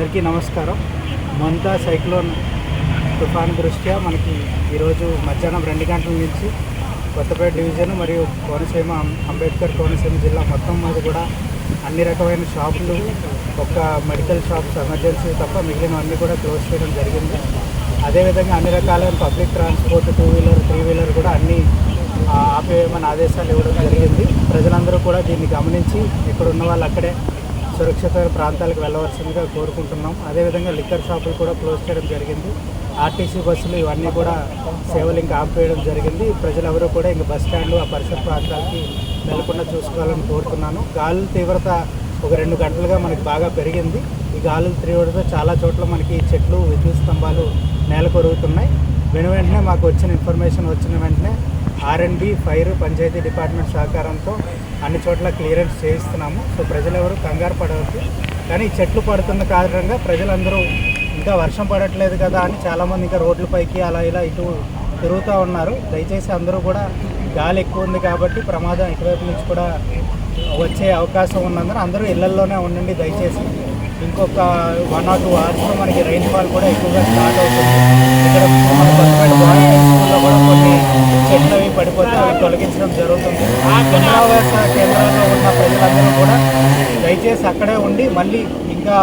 అందరికీ నమస్కారం. మంతా సైక్లోన్ తుఫాన్ దృష్ట్యా మనకి ఈరోజు మధ్యాహ్నం రెండు గంటల నుంచి కొత్తపేట డివిజన్ మరియు కోనసీమ అంబేద్కర్ కోనసీమ జిల్లా మొత్తం మీద కూడా అన్ని రకమైన షాపులు ఒక మెడికల్ షాప్స్ ఎమర్జెన్సీ తప్ప మిగిలినవన్నీ కూడా క్లోజ్ చేయడం జరిగింది. అదేవిధంగా అన్ని రకాలైన public transport two wheeler three wheeler కూడా అన్ని ఆపేయమని ఆదేశాలు ఇవ్వడం జరిగింది. ప్రజలందరూ కూడా దీన్ని గమనించి ఇక్కడ ఉన్న వాళ్ళు అక్కడే సురక్షిత ప్రాంతాలకు వెళ్ళవలసిందిగా కోరుకుంటున్నాం. అదేవిధంగా లిక్కర్ షాపులు కూడా క్లోజ్ చేయడం జరిగింది. ఆర్టీసీ బస్సులు ఇవన్నీ కూడా సేవలు ఇంకా ఆపివేయడం జరిగింది. ప్రజలెవరూ కూడా ఇంకా బస్ స్టాండ్లు ఆ పరిసర ప్రాంతాలకి వెళ్ళకుండా చూసుకోవాలని కోరుతున్నాను. గాలుల తీవ్రత ఒక రెండు గంటలుగా మనకి బాగా పెరిగింది. ఈ గాలుల తీవ్రత చాలా చోట్ల మనకి చెట్లు విద్యుత్ స్తంభాలు నేల కొరుగుతున్నాయి వెను వెంటనే మాకు వచ్చిన ఇన్ఫర్మేషన్ వచ్చిన వెంటనే ఆర్ఎండ్బి ఫైర్ పంచాయతీ డిపార్ట్మెంట్ సహకారంతో అన్ని చోట్ల క్లియరెన్స్ చేయిస్తున్నాము. సో ప్రజలు ఎవరు కంగారు పడవద్దు. కానీ చెట్లు పడుతున్న కారణంగా ప్రజలందరూ ఇంకా వర్షం పడట్లేదు కదా అని చాలామంది ఇంకా రోడ్లపైకి అలా ఇలా ఇటు తిరుగుతూ ఉన్నారు. దయచేసి అందరూ కూడా గాలి ఎక్కువ ఉంది కాబట్టి ప్రమాదం ఇటువైపు నుంచి కూడా వచ్చే అవకాశం ఉన్నందున అందరూ ఇళ్ళల్లోనే ఉండండి దయచేసి. ఇంకొక వన్ ఆర్ టూ అవర్స్లో మనకి రైన్ ఫాల్ కూడా ఎక్కువగా స్టార్ట్ అవుతుంది. ఇక్కడ ఆ పునరావాస కేంద్రాల్లో ఉన్న ప్రజలందరూ కూడా దయచేసి అక్కడే ఉండి మళ్ళీ ఇంకా